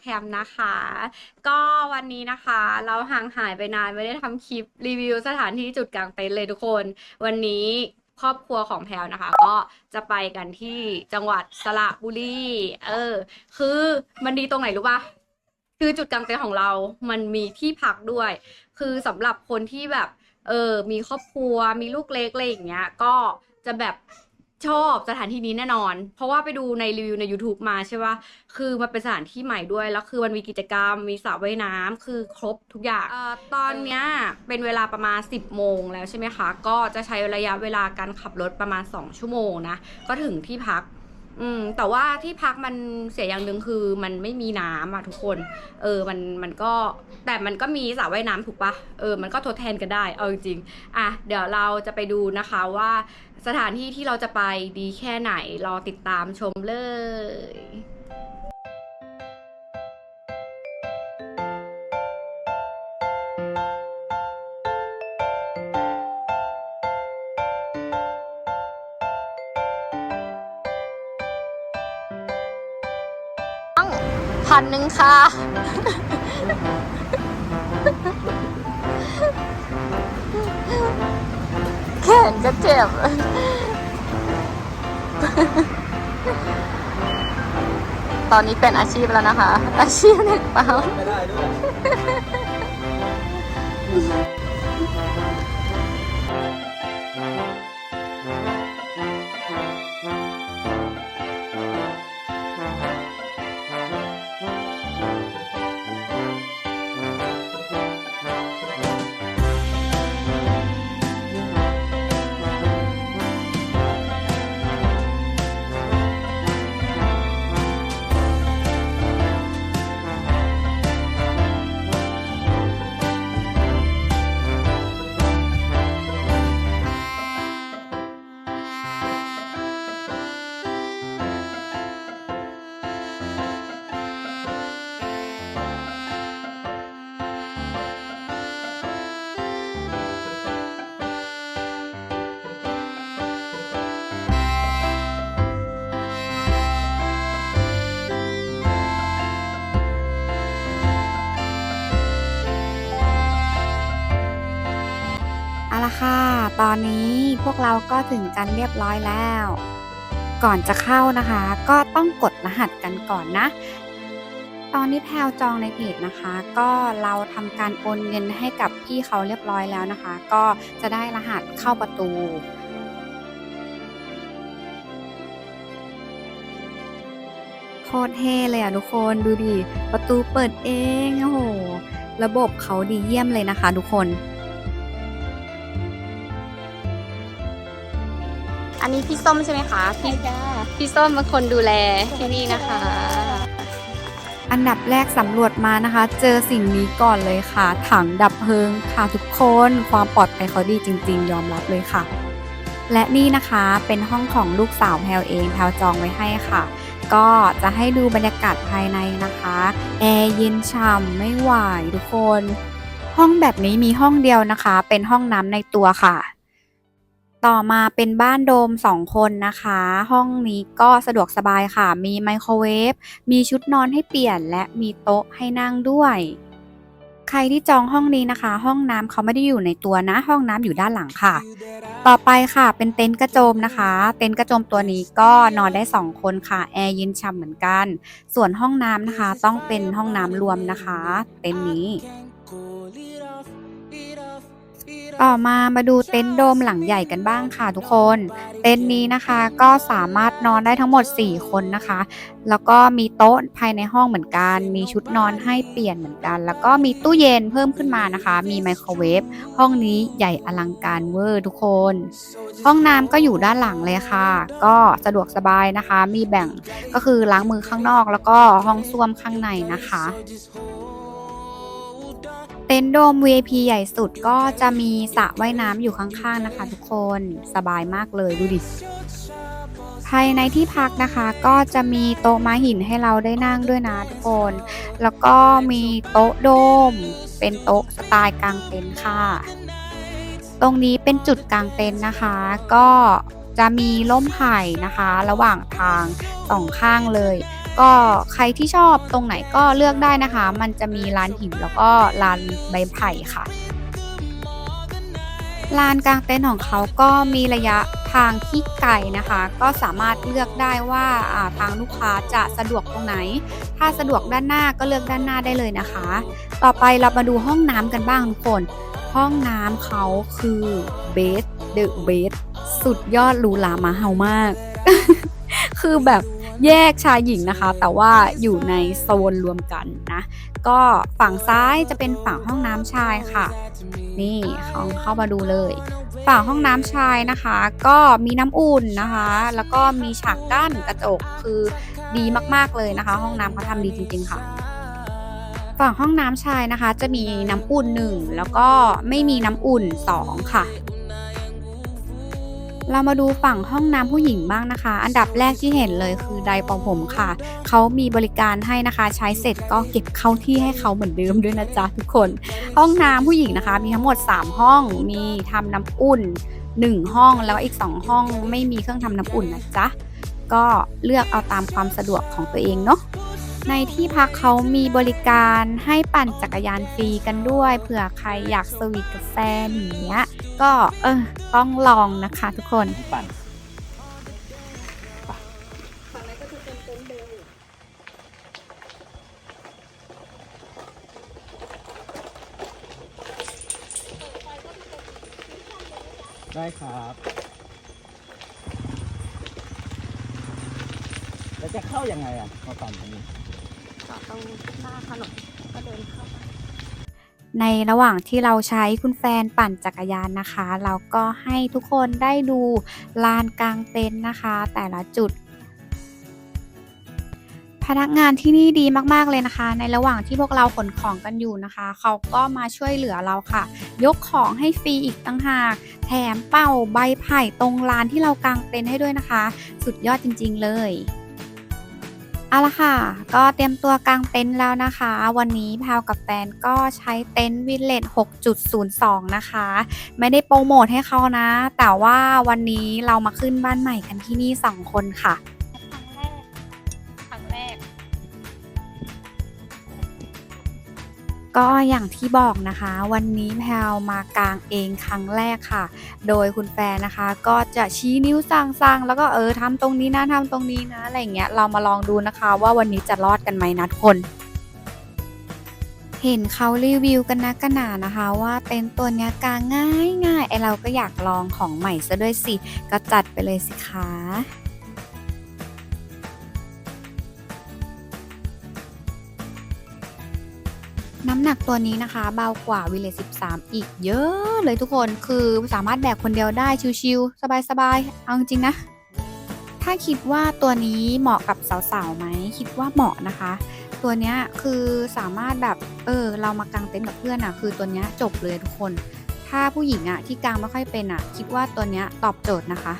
แคมนะคะ ก็วันนี้นะคะ เราห่างหายไปนานไม่ได้ทำคลิปรีวิวสถานที่จุดกลางเต็นท์เลยทุกคน วันนี้ครอบครัวของแพลนะคะ ก็จะไปกันที่จังหวัดสระบุรีเออ คือมันดีตรงไหนรู้ปะคือจุดกลางเต็นท์ของเรา มันมีที่พักด้วย คือสำหรับคนที่แบบ เออ มีครอบครัวมีลูกเล็กอะไรอย่างเงี้ย ก็จะแบบ ชอบสถานที่นี้แน่นอน เพราะว่าไปดูในรีวิวใน YouTube มาใช่ปะคือมันเป็นสถานที่ใหม่ด้วย แล้วคือมันมีกิจกรรม มีสระว่ายน้ำ คือครบทุกอย่างเอ่อตอนเนี้ยเป็นเวลาประมาณ 10 โมงแล้วใช่ไหมคะ ก็จะใช้ระยะเวลาการขับรถประมาณ 2 ชั่วโมงนะ ก็ถึงที่พัก อืม แต่ว่าที่พักมันเสียอย่างหนึ่งคือมันไม่มีน้ำอะทุกคน เออ มัน มันก็ แต่มันก็มีสระว่ายน้ำถูกปะเออ มันก็ทดแทนกันได้ เอาจริงๆ อะ เดี๋ยวเราจะไปดูนะคะว่าสถานที่ที่เราจะไปดีแค่ไหน รอติดตามชมเลย ค่ะ แขนก็เจ็บ ตอนนี้เป็นอาชีพแล้วนะคะ อาชีพเน็กเปล่าไม่ได้ด้วย ละค่ะ ตอนนี้พวกเราก็ถึงกันเรียบร้อยแล้ว ก่อนจะเข้านะคะ ก็ต้องกดรหัสกันก่อนนะ ตอนนี้แพลวจองในเพจนะคะ ก็เราทำการโอนเงินให้กับพี่เขาเรียบร้อยแล้วนะคะ ก็จะได้รหัสเข้าประตูโคตรเท่เลยอะทุกคนดูดิประตูเปิดเองโอ้โหระบบเขาดีเยี่ยมเลยนะคะ ทุกคน อันนี้พี่ส้มใช่ไหมคะพี่พี่ส้มเป็นคนดูแลที่นี่นะคะ อันดับแรกสำรวจมานะคะ เจอสิ่งนี้ก่อนเลยค่ะ ถังดับเพลิงค่ะทุกคนความปลอดภัยเขาดีจริง ๆ ยอมรับเลยค่ะ และนี่นะคะเป็นห้องของลูกสาวแพลวเองแพลวจองไว้ให้ค่ะ ก็จะให้ดูบรรยากาศภายในนะคะแอร์เย็นฉ่ำไม่ไหวทุกคน ห้องแบบนี้มีห้องเดียวนะคะ เป็นห้องน้ำในตัวค่ะ ต่อมาเป็นบ้านโดมสองคนนะคะ ห้องนี้ก็สะดวกสบายค่ะ มีไมโครเวฟ มีชุดนอนให้เปลี่ยน และมีโต๊ะให้นั่งด้วย ใครที่จองห้องนี้นะคะ ห้องน้ำเขาไม่ได้อยู่ในตัวนะ ห้องน้ำอยู่ด้านหลังค่ะ ต่อไปค่ะเป็นเต็นท์กระโจมนะคะ เต็นท์กระโจมตัวนี้ก็นอนได้ 2 คนค่ะ แอร์เย็นฉ่ำเหมือนกัน ส่วนห้องน้ำนะคะ ต้องเป็นห้องน้ำรวมนะคะ เต็นท์นี้ ต่อมามาดูเต็นท์โดมหลังใหญ่กันบ้างค่ะทุกคน เต็นท์นี้นะคะก็สามารถนอนได้ทั้งหมด 4 คนนะคะ แล้วก็มีโต๊ะภายในห้องเหมือนกัน มีชุดนอนให้เปลี่ยนเหมือนกัน แล้วก็มีตู้เย็นเพิ่มขึ้นมานะคะ มีไมโครเวฟห้องนี้ใหญ่อลังการเวอร์ทุกคน ห้องน้ำก็อยู่ด้านหลังเลยค่ะ ก็สะดวกสบายนะคะ มีแบ่งก็คือล้างมือข้างนอก แล้วก็ห้องส้วมข้างในนะคะ เต็นท์โดม VIP ใหญ่สุดก็จะมีสระว่ายน้ำอยู่ข้างๆนะคะ ทุกคนสบายมากเลยดูดิ ภายในที่พักนะคะ ก็จะมีโต๊ะม้าหินให้เราได้นั่งด้วยนะทุกคน แล้วก็มีโต๊ะโดม เป็นโต๊ะสไตล์กลางเต็นท์ค่ะ ตรงนี้เป็นจุดกลางเต็นท์นะคะ ก็จะมีร่มไผ่นะคะ ระหว่างทางสองข้างเลย ก็ใครที่ชอบตรงไหนก็เลือกได้นะคะ มันจะมีลานหินแล้วก็ลานใบไผ่ค่ะลานกลางเต็นท์ของเขาก็มีระยะทางที่ไกลนะคะ ก็สามารถเลือกได้ว่าทางลูกค้าจะสะดวกตรงไหน ถ้าสะดวกด้านหน้าก็เลือกด้านหน้าได้เลยนะคะ ต่อไปเรามาดูห้องน้ำกันบ้างทุกคน ห้องน้ำเขาคือเบสเดอะเบสสุดยอดหรูหรามาเฮามาก คือแบบ แยกชายหญิงนะคะ แต่ว่าอยู่ในโซนรวมกันนะ ก็ฝั่งซ้ายจะเป็นฝั่งห้องน้ำชายค่ะ นี่เขาเข้ามาดูเลย ฝั่งห้องน้ำชายนะคะ ก็มีน้ำอุ่นนะคะ แล้วก็มีฉากกั้นกระจกคือดีมากๆเลยนะคะ ห้องน้ำเขาทำดีจริงๆค่ะฝั่งห้องน้ำชายนะคะ จะมีน้ำอุ่นหนึ่งแล้วก็ไม่มีน้ำอุ่นสองค่ะ เรามาดูฝั่งห้องน้ำผู้หญิงบ้างนะคะ อันดับแรกที่เห็นเลยคือไดร์เปองผมค่ะ เขามีบริการให้นะคะ ใช้เสร็จก็เก็บเข้าที่ให้เขาเหมือนเดิมด้วยนะจ๊ะทุกคน ห้องน้ำผู้หญิงนะคะ มีทั้งหมด 3 ห้อง มีทำน้ำอุ่น 1 ห้องแล้วอีก 2 ห้องไม่มีเครื่องทำน้ำอุ่นนะจ๊ะ ก็เลือกเอาตามความสะดวกของตัวเองเนาะในที่พักเขามีบริการให้ปั่นจักรยานฟรีกันด้วยเผื่อใครอยากสวีทกับแฟนอย่างเงี้ย ก็เออต้องลองนะคะทุกคนปั่นได้ครับ แล้วจะเข้ายังไงอะมาปั่นตรงนี้จอดตรงหน้าถนนก็เดินเข้าไป ในระหว่างที่เราใช้คุณแฟนปั่นจักรยานนะคะ เราก็ให้ทุกคนได้ดูลานกลางเต็นท์นะคะ แต่ละจุด พนักงานที่นี่ดีมากๆเลยนะคะ ในระหว่างที่พวกเราขนของกันอยู่นะคะ เขาก็มาช่วยเหลือเราค่ะ ยกของให้ฟรีอีกตั้งหาก แถมเป่าใบไผ่ตรงลานที่เรากางเต็นท์ให้ด้วยนะคะ สุดยอดจริง ๆ เลย เอาละค่ะ ก็เตรียมตัวกางเต็นท์แล้วนะคะ วันนี้พาวกับแฟนก็ใช้เต็นท์วิลเลจ6.02 นะคะ ไม่ได้โปรโมทให้เขานะ แต่ว่าวันนี้เรามาขึ้นบ้านใหม่กันที่นี่ 2 คนค่ะ ก็อย่างที่บอกนะคะ วันนี้แพลมากางเองครั้งแรกค่ะ โดยคุณแฟนนะคะ ก็จะชี้นิ้วสั่งๆแล้วก็เออทำตรงนี้นะทำตรงนี้นะอะไรอย่างเงี้ยเรามาลองดูนะคะ ว่าวันนี้จะรอดกันไหมนะทุกคนเห็นเขารีวิวกันนะกันหนานะคะว่าเต็นตัวเนี้ยกางง่ายง่ายไอเราก็อยากลองของใหม่ซะด้วยสิ ก็จัดไปเลยสิคะ น้ำหนักตัวนี้นะคะ เบากว่าวิเล13 อีกเยอะเลยทุกคนคือสามารถแบกคนเดียวได้ชิวๆสบายๆเอาจริงนะ ถ้าคิดว่าตัวนี้เหมาะกับสาวๆไหมคิดว่าเหมาะนะคะ ตัวเนี้ยคือสามารถแบบเออเรามากางเต็นท์กับเพื่อนอะคือตัวเนี้ยจบเลยทุกคน ถ้าผู้หญิงอะที่กางไม่ค่อยเป็นอะคิดว่าตัวเนี้ยตอบโจทย์นะคะ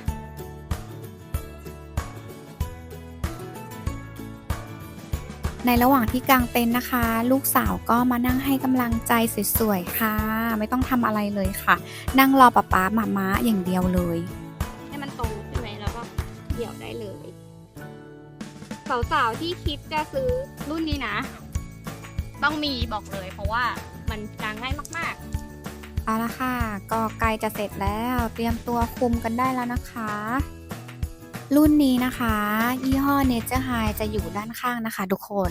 ในระหว่างที่กางเต็นท์นะคะ ลูกสาวก็มานั่งให้กำลังใจสวยๆค่ะ ไม่ต้องทำอะไรเลยค่ะ นั่งรอป๊าป๊าหมาม้าอย่างเดียวเลย ให้มันตรงใช่ไหมแล้วก็เดี่ยวได้เลย สาวๆที่คิดจะซื้อรุ่นนี้นะ ต้องมีบอกเลย เพราะว่ามันกางง่ายมากเอาละค่ะ ก็ใกล้จะเสร็จแล้ว เตรียมตัวคุมกันได้แล้วนะคะ รุ่นนี้นะคะ ยี่ห้อ Nature High จะอยู่ด้านข้างนะคะทุกคน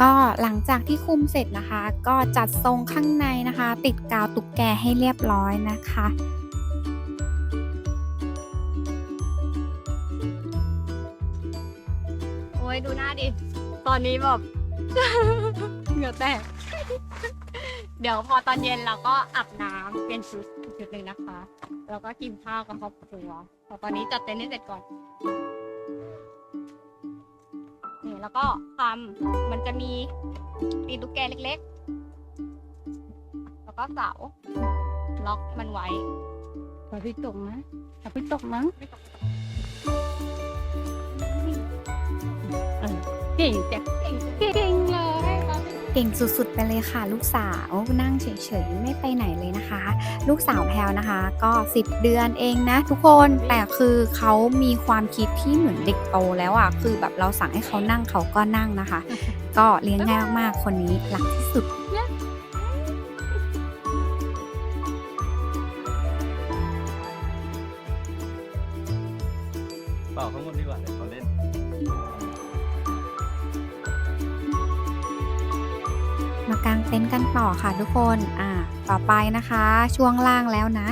ก็หลังจากที่คุมเสร็จนะคะ ก็จัดทรงข้างในนะคะ ติดกาวตุกแกให้เรียบร้อยนะคะ โอ้ยดูหน้าดิ ตอนนี้แบบ เหงื่อแตก เดี๋ยวพอตอนเย็นเราก็อาบน้ำเปลี่ยนชุดอีกชุดหนึ่งนะคะ แล้วก็กินข้าวกับครอบครัวพอตอนนี้จัดเต็นท์ให้เสร็จก่อน นี่แล้วก็ทำมันจะมีตีนตุ๊กแกเล็กๆ แล้วก็เสาล็อกมันไว้อย่าไปตกนะอย่าไปตกมั้ง เก่งจังเก่งเก่งเลยตอนนี้เก่งสุดๆไปเลยค่ะ ลูกสาวนั่งเฉยๆ ไม่ไปไหนเลยนะคะ ลูกสาวแพลวนะคะ ก็ 10 เดือนเองนะ ทุกคนแต่คือเขามีความคิดที่เหมือนเด็กโตแล้วอะคือแบบเราสั่งให้เขานั่งเขาก็นั่งนะคะ ก็เลี้ยงง่ายมากๆคนนี้รักที่สุด ค่ะทุกคน อ่า ต่อไปนะคะ ช่วงล่างแล้วนะ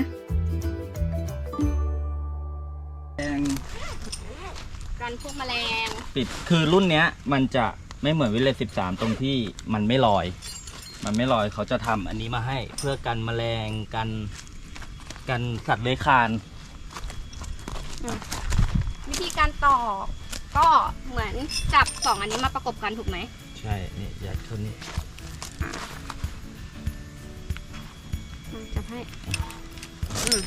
กันพวกแมลงปิดคือรุ่นเนี้ย มันจะไม่เหมือนวิเลสิบสามตรงที่มันไม่ลอย มันไม่ลอยเขาจะทำอันนี้มาให้ เพื่อกันแมลงกันกันสัตว์เลื้อยคลาน วิธีการต่อ ก็เหมือนจับสองอันนี้มาประกบกันถูกไหม ใช่ นี่ยัดเข้านี่มาจับ ให้อืม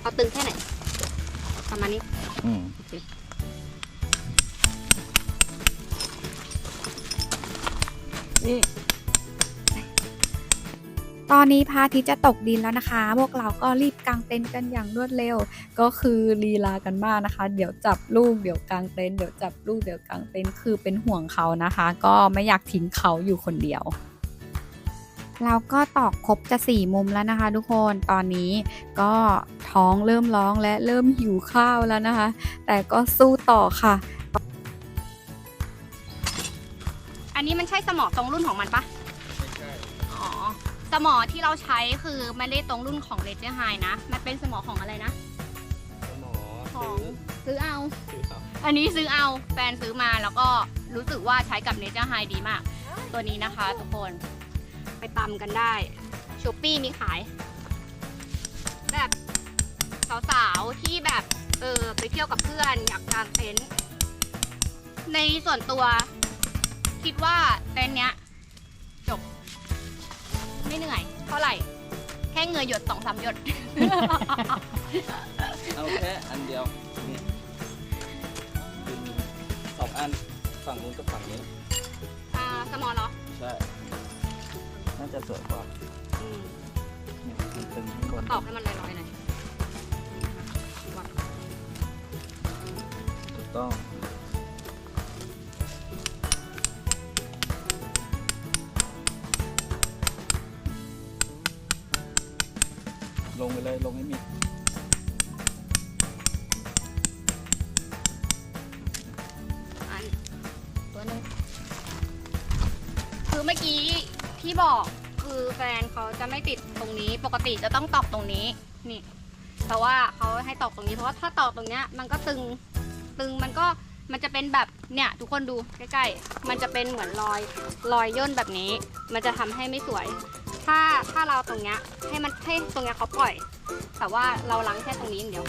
เอาตึงแค่ไหน ประมาณนี้อืมโอเคนี่ ตอนนี้พระอาทิตย์จะตกดินแล้วนะคะ พวกเราก็รีบกางเต็นท์กันอย่างรวดเร็ว ก็คือลีลากันมากนะคะ เดี๋ยวจับลูก เดี๋ยวกางเต็นท์ เดี๋ยวจับลูก เดี๋ยวกางเต็นท์ คือเป็นห่วงเขานะคะ ก็ไม่อยากทิ้งเขาอยู่คนเดียว เราก็ตอกครบจะสี่มุมแล้วนะคะ ทุกคนตอนนี้ก็ท้องเริ่มร้องและเริ่มหิวข้าวแล้วนะคะ แต่ก็สู้ต่อค่ะ อันนี้มันใช่สมอตรงรุ่นของมันปะไม่ใช่อ๋อสมอที่เราใช้คือไม่ได้ตรงรุ่นของเลเจอร์ไฮนะ มันเป็นสมอของอะไรนะหมอของซื้อเอาซื้อเอา อันนี้ซื้อเอาแฟนซื้อมาแล้วก็รู้สึกว่าใช้กับเนเจอร์ไฮดีมาก ตัวนี้นะคะทุกคน ไปตำกันได้ชูปี้มีขาย แบบสาวๆที่แบบเออไปเที่ยวกับเพื่อนอยากกางเต็นท์ในส่วนตัวคิดว่าเต็นท์เนี้ยจบ ไม่เหนื่อยเท่าไหร่ แค่เหงื่อหยดสองสามหยด เอาแค่อันเดียวนี่ดึงสองอันฝั่งนู้นกับฝั่งนี้อ่าสมอลเหรอ ใช่ น่าจะสวยกว่าอืมเนี่ยมันตึงข้างบนตอบให้มันลอยๆหน่อยวัดถูกต้องลงไปเลยลงให้มิดอันตัวหนึงคือเมื่อกี้ ที่บอกคือแฟนเขาจะไม่ติดตรงนี้ ปกติจะต้องตอกตรงนี้นี่แต่ว่าเขาให้ตอกตรงนี้เพราะว่าถ้าตอกตรงเนี้ยมันก็ตึงตึงมันก็มันจะเป็นแบบเนี่ย ทุกคนดูใกล้ๆ มันจะเป็นเหมือนรอยรอยย่นแบบนี้ มันจะทำให้ไม่สวย ถ้าถ้าเราตรงเนี้ยให้มันให้ตรงเนี้ยเขาปล่อย แต่ว่าเราล้างแค่ตรงนี้อย่างเดียว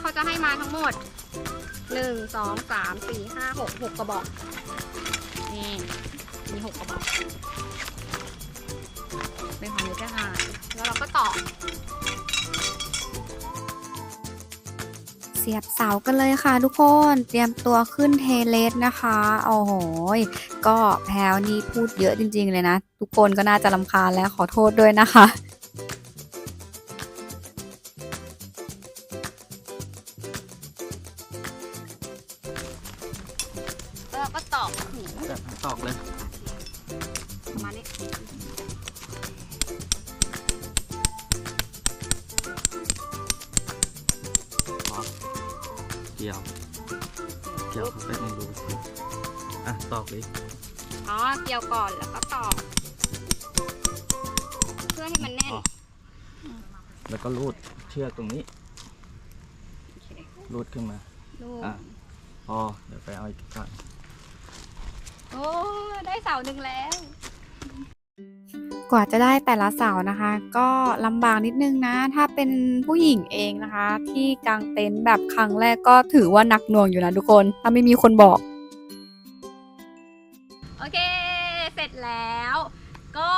เขาจะให้มาทั้งหมดหนึ่งสองสามสี่ห้าหกหกกระบอก นี่มีหกกระบอก เป็นของเนเจอร์ไฮแล้วเราก็ต่อ เสียบเสากันเลยค่ะทุกคน เตรียมตัวขึ้นเทเลสนะคะ โอ้โหยก็แพลวนี่พูดเยอะจริง ๆ เลยนะ ทุกคนก็น่าจะลำคาญแล้วขอโทษด้วยนะคะ ได้เสาหนึ่งแล้ว กว่าจะได้แต่ละเสานะคะ ก็ลำบากนิดนึงนะ ถ้าเป็นผู้หญิงเองนะคะ ที่กางเต็นท์แบบครั้งแรกก็ถือว่าหนักหน่วงอยู่นะทุกคน ถ้าไม่มีคนบอก โอเค เสร็จแล้ว ก็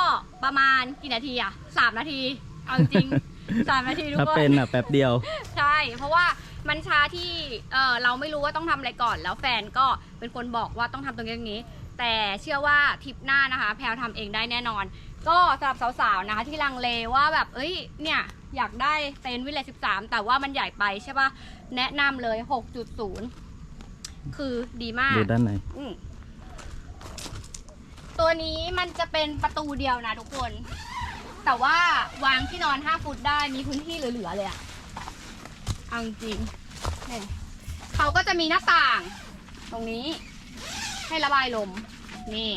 ประมาณกี่นาทีอะสามนาที เอาจริงๆสามนาทีทุกถ้าคน เป็นอะแป๊บเดียว ใช่ เพราะว่ามันช้าที่เออเราไม่รู้ว่าต้องทำอะไรก่อน แล้วแฟนก็เป็นคนบอกว่าต้องทำตรงนี้ตรงนี้ แต่เชื่อว่าทริปหน้านะคะ แพลวทำเองได้แน่นอน ก็สำหรับสาวๆนะคะที่ลังเลว่าแบบเอ้ยเนี่ยอยากได้เต็นท์วิลเลจสิบสามแต่ว่ามันใหญ่ไปใช่ปะแนะนำเลย 6.0 คือดีมากดูด้านในอืมตัวนี้มันจะเป็นประตูเดียวนะทุกคน แต่ว่าวางที่นอน 5 ฟุตได้มีพื้นที่เหลือๆเลยอะเอาจริงๆเนี่ยเขาก็จะมีหน้าต่าง ตรงนี้ ให้ระบายลม นี่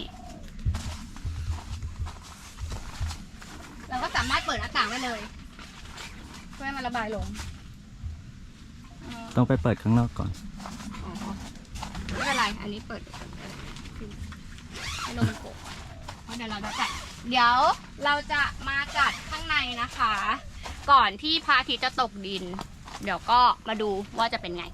เราก็สามารถเปิดหน้าต่างได้เลย เพื่อให้มันระบายลมเออต้องไปเปิดข้างนอกก่อน อ๋อไม่เป็นไร อันนี้เปิดให้ลมมันโกะเพราะเดี๋ยวเราจะจัด เดี๋ยวเราจะมาจัดข้างในนะคะ ก่อนที่พระอาทิตย์จะตกดิน เดี๋ยวก็มาดูว่าจะเป็นไง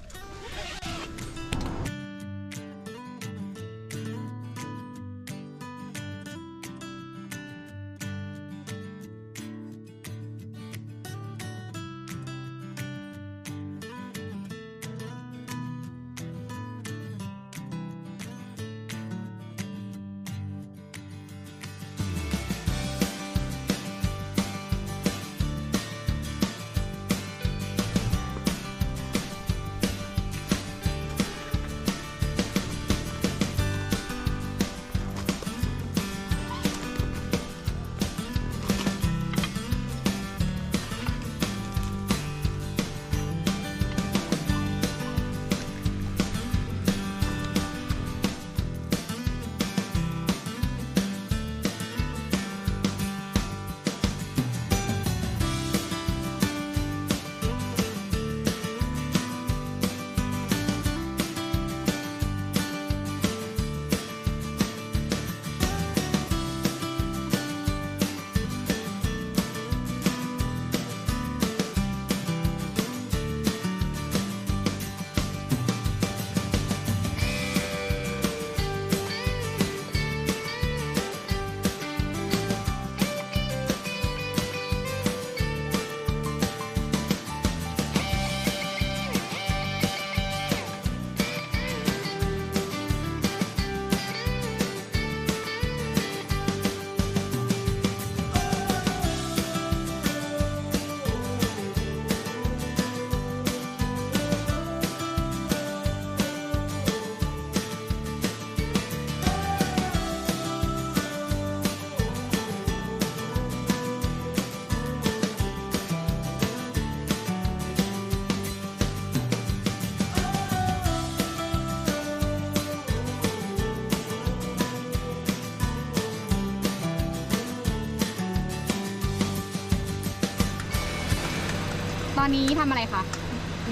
นนี้ทำอะไรคะ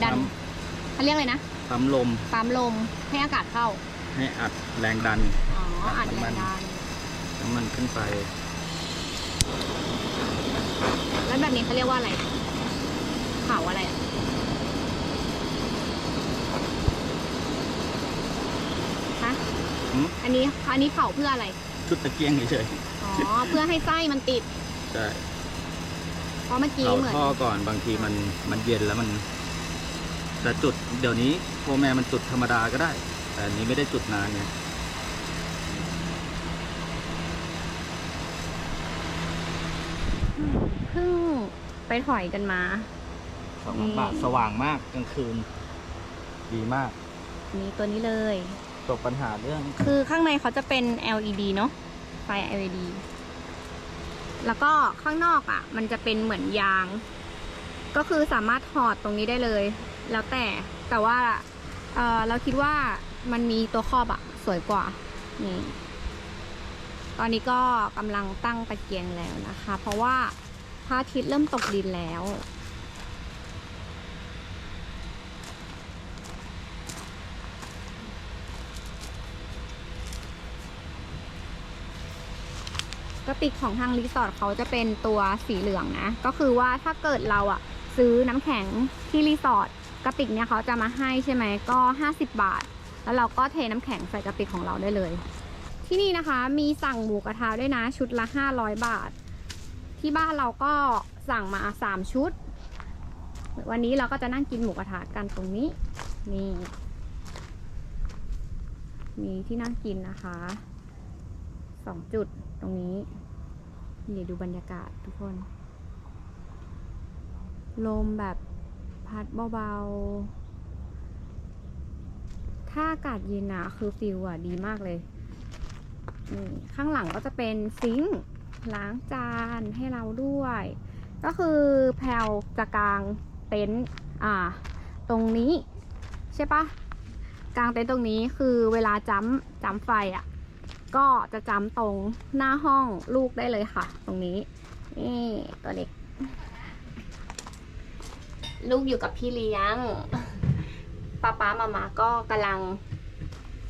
ดันปั๊มเขาเรียกอะไรนะปั๊มลมปั๊มลมให้อากาศเข้าให้อัดแรงดัน อ๋ออัดน้ำแรมันงดันน้ำมันขึ้นไป แล้วแบบนี้เขาเรียกว่าอะไรเผาอะไรอะฮะหืม อันนี้อันนี้เผาเพื่ออะไร ชุดตะเกียงเฉยอ๋อ เพื่อให้ไส้มันติด ๆใช่ เพราะเมื่อกี้เผาเหมือนท่อก่อนบางทีมันมันเย็นแล้วมันแต่จุดเดี๋ยวนี้โฟร์แมนมันจุดธรรมดาก็ได้ แต่อันนี้ไม่ได้จุดนานไงเพิ่งไปถอยกันมา สองพันบาทสว่างมากกลางคืน ดีมากอันนี้ตัวนี้เลย จบปัญหาเรื่อง คือข้างในเขาจะเป็น LED เนาะไฟ LED แล้วก็ข้างนอกอะ่ะ มันจะเป็นเหมือนยาง ก็คือสามารถถอดตรงนี้ได้เลย แล้วแต่แต่ว่าเออเราคิดว่ามันมีตัวครอบอะสวยกว่านี่ตอนนี้ก็กำลังตั้งตะเกียงแล้วนะคะ เพราะว่าพระอาทิตย์เริ่มตกดินแล้ว กระติกของทางรีสอร์ทเขาจะเป็นตัวสีเหลืองนะ ก็คือว่าถ้าเกิดเราอะซื้อน้ำแข็งที่รีสอร์ทกระติกเนี่ยเขาจะมาให้ใช่ไหมก็ 50 บาท แล้วเราก็เทน้ำแข็งใส่กระติกของเราได้เลย ที่นี่นะคะมีสั่งหมูกระทะด้วยนะชุดละ 500 บาท ที่บ้านเราก็สั่งมา 3 ชุด วันนี้เราก็จะนั่งกินหมูกระทะกันตรงนี้นี่มีที่นั่งกินนะคะสองจุดตรงนี้ นี่ดูบรรยากาศทุกคน ลมแบบพัดเบาๆ ถ้าอากาศเย็นอะคือฟิลอะดีมากเลย นี่ข้างหลังก็จะเป็นซิงค์ล้างจานให้เราด้วย ก็คือแพลวจะกางเต็นท์อ่า ตรงนี้ ใช่ปะกางเต็นท์ตรงนี้คือเวลาจ้ำจ้ำไฟอะ ก็จะจำตรงหน้าห้องลูกได้เลยค่ะ ตรงนี้ นี่ตัวเด็ก ลูกอยู่กับพี่เลี้ยงป้าป้ามามาก็กำลัง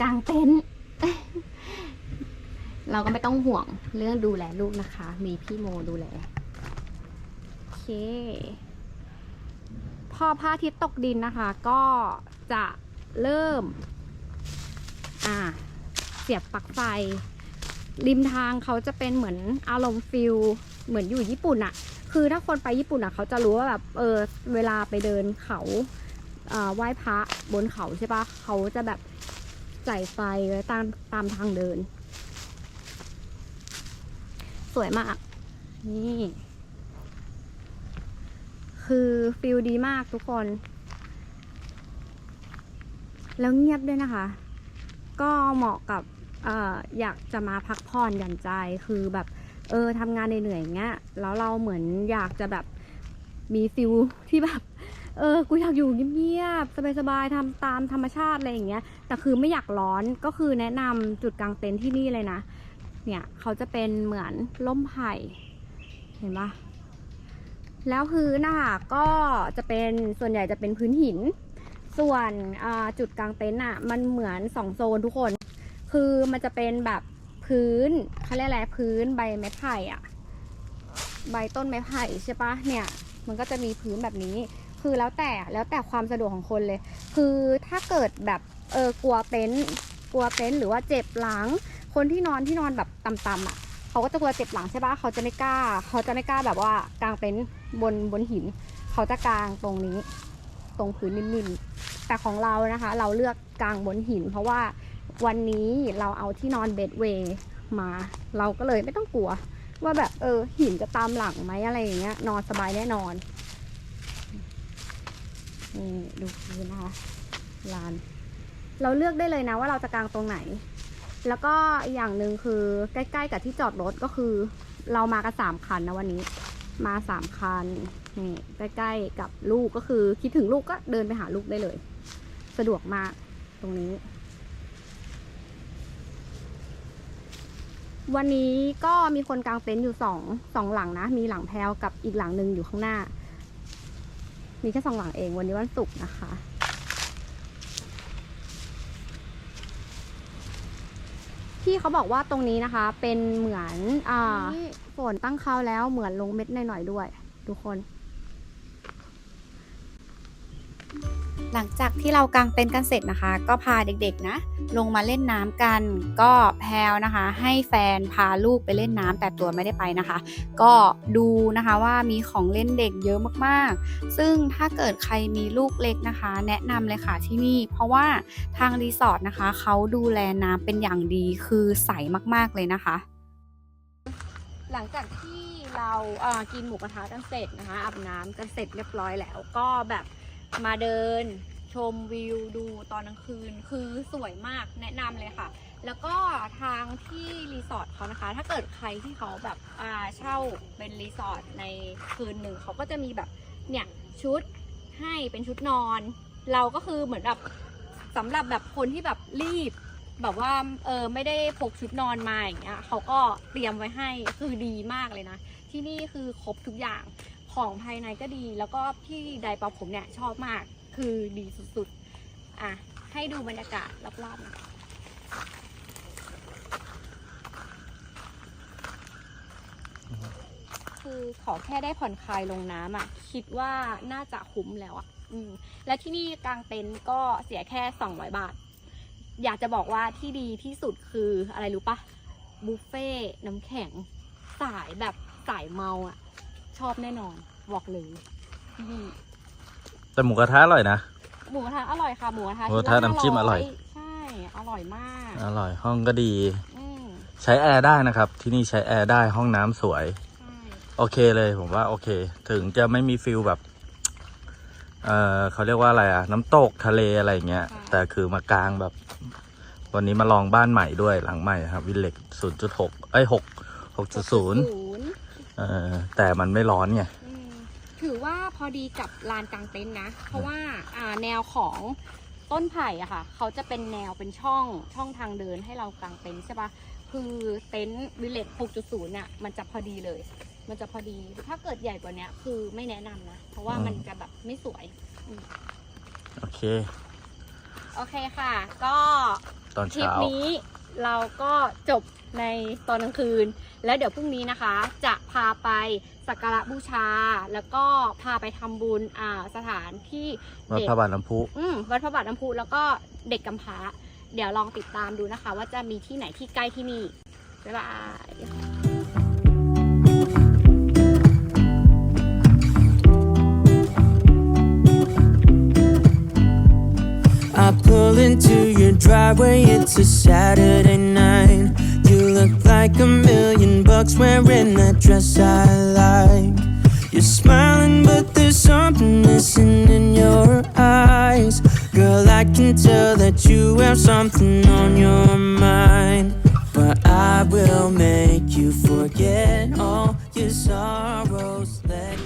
กางเต็นท์เราก็ไม่ต้องห่วงเรื่องดูแลลูกนะคะ มีพี่โมดูแล โอเค พอพระอาทิตย์ตกดินนะคะ ก็จะเริ่ม อ่า สียบปลั๊กไฟ ริมทางเขาจะเป็นเหมือนอารมณ์ฟิลเหมือนอยู่ญี่ปุ่นอะคือถ้าคนไปญี่ปุ่นอะเขาจะรู้ว่าแบบเออเวลาไปเดินเขาเอ่อไหว้พระบนเขาใช่ปะเขาจะแบบใส่ไฟไว้ตามตามทางเดิน สวยมาก นี่ คือฟิลดีมากทุกคน แล้วเงียบด้วยนะคะ ก็เหมาะกับ ออยากจะมาพักผ่อนหย่อนใจคือแบบเออทำงานเหนื่อยๆเงี้ยแล้วเราเหมือนอยากจะแบบมีฟิลที่แบบ เออ กูอยากอยู่เงียบๆสบายๆทำตามธรรมชาติอะไรอย่างเงี้ย แต่คือไม่อยากร้อนก็คือแนะนำจุดกลางเต็นท์ที่นี่เลยนะ เนี่ยเขาจะเป็นเหมือนล่มไผ่เห็นปะแล้วพื้นนะคะก็จะเป็นส่วนใหญ่จะเป็นพื้นหิน ส่วนจุดกลางเต็นท์อะ มันเหมือนสองโซนทุกคน คือมันจะเป็นแบบพื้นเขาเรียกอะไรพื้นใบไม้ไผ่อะใบต้นไม้ไผ่ใช่ปะเนี่ย มันก็จะมีพื้นแบบนี้ คือแล้วแต่แล้วแต่ความสะดวกของคนเลย คือถ้าเกิดแบบเออกลัวเต็นท์กลัวเต็นท์หรือว่าเจ็บหลัง คนที่นอนที่นอนแบบต่ำๆอะเขาก็จะกลัวเจ็บหลังใช่ปะเขาจะไม่กล้า เขาจะไม่กล้าแบบว่ากางเต็นท์บนบนหิน เขาจะกางตรงนี้ ตรงพื้นนิ่มๆแต่ของเรานะคะ เราเลือกกางบนหิน เพราะว่า วันนี้เราเอาที่นอนเบดเวย์มา เราก็เลยไม่ต้องกลัว ว่าแบบเออหินจะตามหลังไหมอะไรอย่างเงี้ย นอนสบายแน่นอนนี่ดูพื้นนะคะลาน เราเลือกได้เลยนะว่าเราจะกางตรงไหน แล้วก็อีกอย่างหนึ่งคือใกล้ๆกับที่จอดรถก็คือ เรามากันสามคันนะวันนี้ มาสามคันนี่ใกล้ๆกับลูกก็คือคิดถึงลูกก็เดินไปหาลูกได้เลย สะดวกมากตรงนี้ วันนี้ก็มีคนกางเต็นท์อยู่สองสองหลังนะ มีหลังแพลวกับอีกหลังหนึ่งอยู่ข้างหน้า มีแค่สองหลังเองวันนี้วันศุกร์นะคะพี่เขาบอกว่าตรงนี้นะคะ เป็นเหมือนอ่าฝนตั้งเขาแล้วเหมือนลงเม็ดหน่อยๆด้วย ทุกคน หลังจากที่เรากางเต็นท์กันเสร็จนะคะ ก็พาเด็กๆนะ ลงมาเล่นน้ำกัน ก็แพลวนะคะ ให้แฟนพาลูกไปเล่นน้ำแต่ตัวไม่ได้ไปนะคะ ก็ดูนะคะว่ามีของเล่นเด็กเยอะมากๆ ซึ่งถ้าเกิดใครมีลูกเล็กนะคะ แนะนำเลยค่ะที่นี่ เพราะว่าทางรีสอร์ทนะคะเขาดูแลน้ำเป็นอย่างดีคือใสมากๆเลยนะคะ หลังจากที่เรากินหมูกระทะกันเสร็จนะคะอาบน้ำกันเสร็จเรียบร้อยแล้วก็แบบ มาเดินชมวิวดูตอนกลางคืน คือสวยมากแนะนำเลยค่ะ แล้วก็ทางที่รีสอร์ทเขานะคะ ถ้าเกิดใครที่เขาแบบอ่าเช่าเป็นรีสอร์ทในคืนหนึ่งเขาก็จะมีแบบเนี่ยชุดให้เป็นชุดนอน เราก็คือเหมือนแบบสำหรับแบบคนที่แบบรีบ แบบว่าเออไม่ได้พกชุดนอนมาอย่างเงี้ยเขาก็เตรียมไว้ให้คือดีมากเลยนะ ที่นี่คือครบทุกอย่าง ของภายในก็ดี แล้วก็พี่ไดร์เปาผมเนี่ยชอบมาก คือดีสุดๆ อะ ให้ดูบรรยากาศรอบๆนะคะคือขอแค่ได้ผ่อนคลายลงน้ำอะ คิดว่าน่าจะคุ้มแล้วอะ อืม และที่นี่กลางเต็นท์ก็เสียแค่200บาท อยากจะบอกว่าที่ดีที่สุดคืออะไรรู้ปะบุฟเฟ่ต์น้ำแข็งสายแบบสายเมาอะ ชอบแน่นอนบอกเลยที่นี่แต่หมูกระทะอร่อยนะ หมูกระทะอร่อยค่ะหมูกระทะหมูกระทะชิ้ลน้ำจิ้มอร่อย ใช่อร่อยมากอร่อยห้องก็ดี อืมใช้แอร์ได้นะครับ ที่นี่ใช้แอร์ได้ห้องน้ำสวย ใช่โอเคเลยผมว่าโอเค ถึงจะไม่มีฟิลแบบ เออเขาเรียกว่าอะไรอะน้ำตกทะเลอะไรอย่างเงี้ย แต่คือมากลางแบบ วันนี้มาลองบ้านใหม่ด้วยหลังใหม่ครับวิลเล็กศูนย์จุดหกเอ้ยหกหกจุดศูนย์นย์ เออแต่มันไม่ร้อนไง อืมถือว่าพอดีกับลานกลางเต็นท์นะ เพราะว่าอ่าแนวของต้นไผ่อะค่ะ เขาจะเป็นแนวเป็นช่องช่องทางเดินให้เรากางเต็นท์ใช่ปะคือเต็นท์วิลเลจ6.0เนี่ยมันจะพอดีเลย มันจะพอดีถ้าเกิดใหญ่กว่าเนี้ยคือไม่แนะนำนะ เพราะว่าอืม มันจะแบบไม่สวย โอเค โอเคค่ะ ก็ตอนทริปเช้า นี้เราก็จบ ในตอนกลางคืน แล้วเดี๋ยวพรุ่งนี้นะคะ จะพาไปสักการะบูชา แล้วก็พาไปทำบุญอ่าสถานที่วัดเด็กพระบาทน้ำพุ อืมวัดพระบาทน้ำพุแล้วก็เด็กกำพร้า เดี๋ยวลองติดตามดูนะคะ ว่าจะมีที่ไหนที่ใกล้ที่นี่บ๊ายบาย I pull into your driveway, it's a Saturday night. You look like a million bucks wearing that dress I like. You're smiling, but there's something missing in your eyes. Girl, I can tell that you have something on your mind. But I will make you forget all your sorrows. Let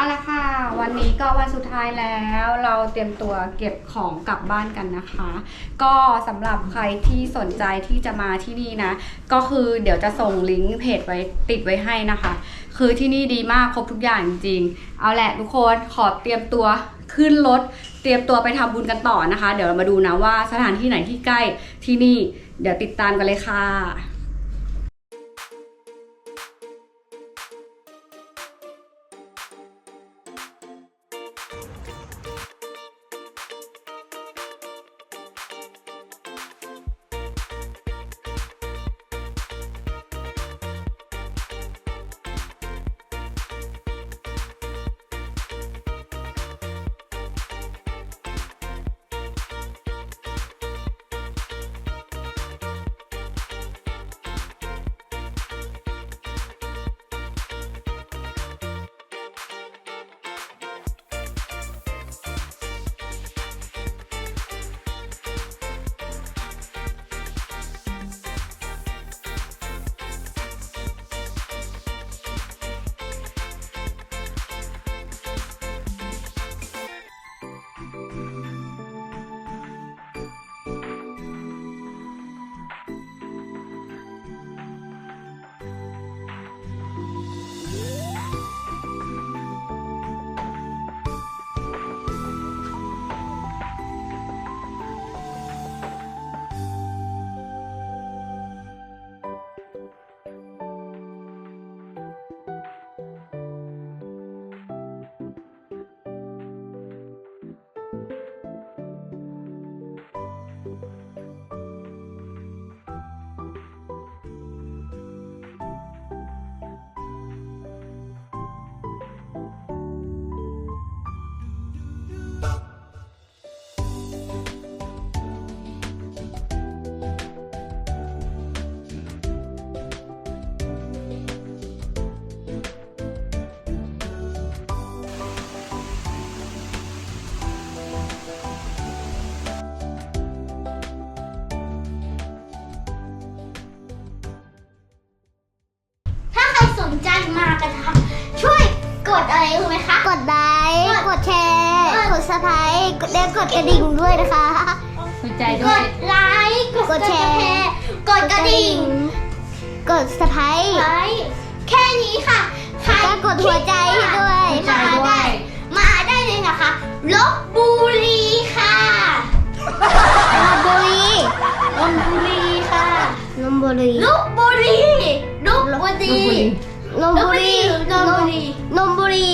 เอาละค่ะ วันนี้ก็วันสุดท้ายแล้ว เราเตรียมตัวเก็บของกลับบ้านกันนะคะ ก็สำหรับใครที่สนใจที่จะมาที่นี่นะ ก็คือเดี๋ยวจะส่งลิงก์เพจไว้ติดไว้ให้นะคะ คือที่นี่ดีมากครบทุกอย่างจริงๆเอาแหละทุกคนขอเตรียมตัวขึ้นรถ เตรียมตัวไปทำบุญกันต่อนะคะ เดี๋ยวเรามาดูนะว่าสถานที่ไหนที่ใกล้ที่นี่ เดี๋ยวติดตามกันเลยค่ะ ครต์และกดกระดิ่งด้วยนะคะสนใจกด้วย ดไลค์กกดดแชร์ กดกระดิ่งกดซับสไครต์ไลค์แค่นี้ค่ะใครและกดหัวใจให้ด้วยหัวใจมาด้วได้ยมาได้เลยนะคะลบบุรีค่ะลบบุรีลบบุรีค่ะลบบุรีลบบุรีลบบุรีลบบุรีลบบุรี ลบบุรี